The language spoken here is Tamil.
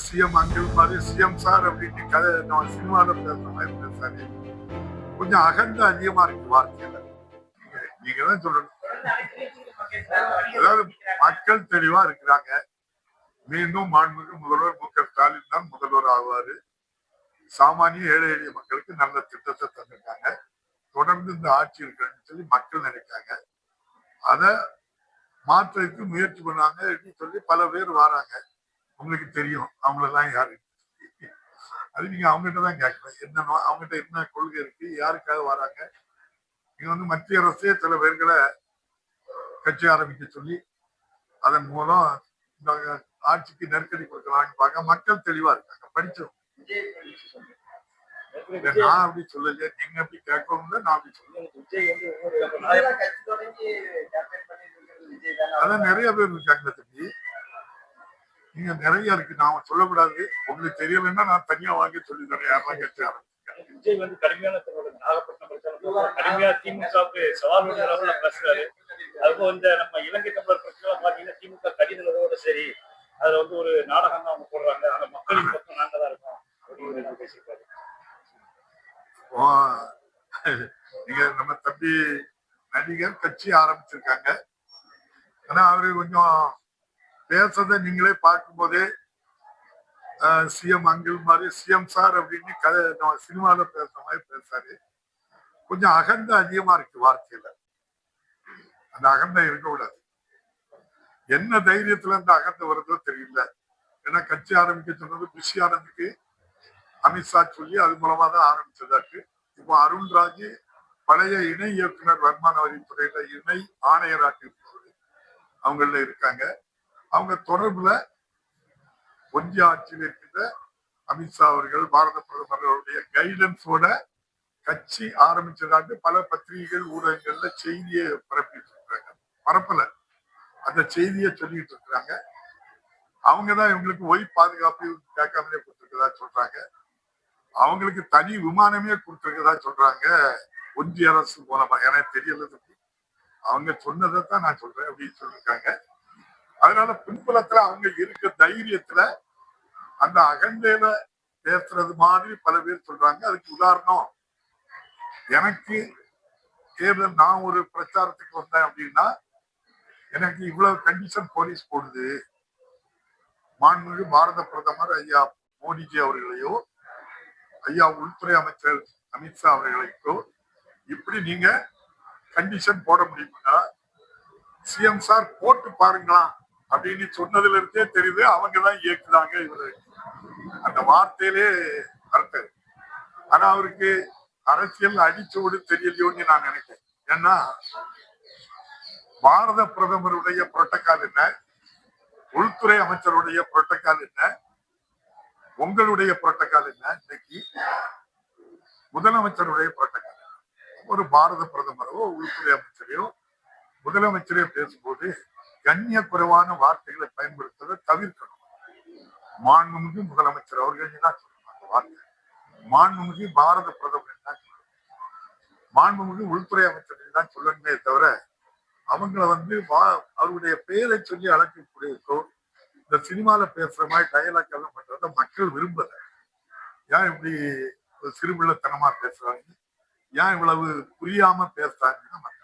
சிஎம் அங்கிள் மாதிரி சிஎம் சார் அப்படின்னு கதை நம்ம சினிமாவில் பேசுற மாதிரி பேசாரு கொஞ்சம் அகந்த அதிகமா இருக்கு வார்த்தையில நீங்க தான் சொல்லணும் அதாவது மக்கள் தெளிவா இருக்கிறாங்க மீண்டும் மாண்புமிகு முதல்வர் மு க ஸ்டாலின் தான் முதல்வர் ஆவாரு சாமானிய ஏழை எளிய மக்களுக்கு நல்ல திட்டத்தை தந்திருக்காங்க தொடர்ந்து இந்த ஆட்சி இருக்கணும்னு சொல்லி மக்கள் நினைக்காங்க அதை மாற்றத்துக்கு முயற்சி பண்ணாங்க அப்படின்னு சொல்லி பல பேர் வராங்க உங்களுக்கு தெரியும். அவங்களெல்லாம் யாரு? அது நீங்க அவங்ககிட்ட தான் கேட்கணும். என்னன்னா அவங்ககிட்ட என்ன கொள்கை இருக்கு? யாருக்காக வராங்க? நீங்க வந்து மத்திய அரசே சில பேர்களை கட்சி ஆரம்பிக்க சொல்லி அதன் மூலம் இந்த ஆட்சிக்கு நெருக்கடி கொடுக்கலாம்னு பார்க்க மக்கள் தெளிவா இருக்காங்க. படிச்சோம் நான் அப்படி சொல்லலையே. நீங்க அப்படி கேட்கணும்ல நான் அப்படி சொல்ல விஜய் வந்து ஒவ்வொரு நாயெல்லாம் கட்சி தொடங்கி campaign பண்ணிட்டு இருக்கிறது விஜய் தானே. அதான் நிறைய பேர் இருக்காங்க. நீங்க நிறைய இருக்கு. நான் சொல்லக்கூடாது. உங்களுக்கு தெரியலைன்னா நான் தனியா வாங்கி சொல்லி தரேன் யாரெல்லாம் கட்சி ஆரம்பிச்சிருக்காங்க. விஜய் வந்து கடுமையான நாகப்பட்டினம் பிரச்சனை கடுமையா திமுகவுக்கு சவால் அளவுல பேசுறாரு. அதுவும் இந்த நம்ம இலங்கை தமிழர் பிரச்சனை பாத்தீங்கன்னா திமுக கடிதங்களோட சரி. அதுல வந்து ஒரு நாடகம் தான் அவங்க போடுறாங்க. அந்த மக்களின் பக்கம் நாங்க தான் இருக்கோம். அப்படின்னு பேசியிருக்காரு. நீங்க நம்ம தம்பி நடிகர் கட்சி ஆரம்பிச்சிருக்காங்க. ஆனா அவரு கொஞ்சம் பேசுறதை நீங்களே பார்க்கும்போதே சிஎம் அங்கிள் மாதிரி சிஎம் சார் அப்படின்னு கதை நம்ம சினிமாவில் பேசுற மாதிரி பேசாரு கொஞ்சம் அகந்த அதிகமா இருக்கு வார்த்தையில. அந்த அகந்த இருக்கக்கூடாது. என்ன தைரியத்துல இந்த அகந்த வருதோ தெரியல. ஏன்னா கட்சி ஆரம்பிக்க சொன்னது பிஸி ஆரம்பிக்கு. அமித்ஷா சொல்லி அது மூலமா தான் ஆரம்பிச்சதாக்கு. இப்போ அருண்ராஜ் பழைய இணை இயக்குனர் வருமான வரித்துறையில இணை ஆணையராக இருப்பவர். அவங்கள இருக்காங்க. அவங்க தொடர்புல ஒன்றிய ஆட்சியில் இருக்கின்ற அமித்ஷா அவர்கள் பாரத பிரதமர்களுடைய கைடன்ஸோட கட்சி ஆரம்பிச்சதாக பல பத்திரிகைகள் ஊடகங்கள்ல செய்தியை பரப்பிட்டு இருக்காங்க பரப்பல. அந்த செய்தியை சொல்லிட்டு இருக்கிறாங்க அவங்கதான் இவங்களுக்கு ஒய் பாதுகாப்பு கேட்காமலே கொடுத்துருக்கதா சொல்றாங்க. அவங்களுக்கு தனி விமானமே கொடுத்துருக்கதா சொல்றாங்க ஒன்றிய அரசு மூலமா. எனக்கு தெரியல அவங்க சொன்னதை தான் நான் சொல்றேன் அப்படின்னு சொல்லியிருக்காங்க. அதனால பின்புலத்துல அவங்க இருக்க தைரியத்துல அந்த அகண்டையில பேசுறது மாதிரி பல பேர் சொல்றாங்க. அதுக்கு உதாரணம் எனக்கு தேர்தல் நான் ஒரு பிரச்சாரத்துக்கு வந்தேன் அப்படின்னா எனக்கு இவ்வளவு கண்டிஷன் போலீஸ் போடுது. மாண்புமிகு பாரத பிரதமர் ஐயா மோடிஜி அவர்களையோ ஐயா உள்துறை அமைச்சர் அமித்ஷா அவர்களைக்கோ இப்படி நீங்க கண்டிஷன் போட முடியுமா சிஎம் சார் போட்டு பாருங்களா. அப்படின்னு சொன்னதுல இருந்தே தெரியுது அவங்கதான் இயக்குதாங்க இவரு. அந்த வார்த்தையிலே அர்த்தம் ஆனா அவருக்கு அரசியல் அடிச்சோடு தெரியலையோன்னு நான் நினைக்கிறேன். ஏன்னா பாரத பிரதமருடைய புரோட்டோகால் என்ன? உள்துறை அமைச்சருடைய புரோட்டோகால் என்ன? உங்களுடைய புரோட்டோகால் என்ன இன்னைக்கு? முதலமைச்சருடைய புரோட்டோகால் ஒரு பாரத பிரதமரோ உள்துறை அமைச்சரையோ முதலமைச்சரையோ பேசும்போது கண்ணிய குறைவான வார்த்தைகளை பயன்படுத்துவதை தவிர்க்கணும். மாண்புமிகு முதலமைச்சர் அவர்கள் தான் சொல்லணும் அந்த வார்த்தை. மாண்புமிகு பாரத பிரதமர் தான் சொல்லணும் மாண்புமிகு உள்துறை அமைச்சர் தான் சொல்லணுமே தவிர அவங்கள வந்து வா- அவருடைய பெயரை சொல்லி அழைக்கக்கூடியதோ இந்த சினிமால பேசுற மாதிரி டயலாக் எல்லாம் பண்றத மக்கள் விரும்பல. ஏன் இப்படி ஒரு சிறுபிள்ளைத்தனமா பேசுறாங்க? ஏன் இவ்வளவு புரியாம பேசுறாங்கன்னா மக்கள்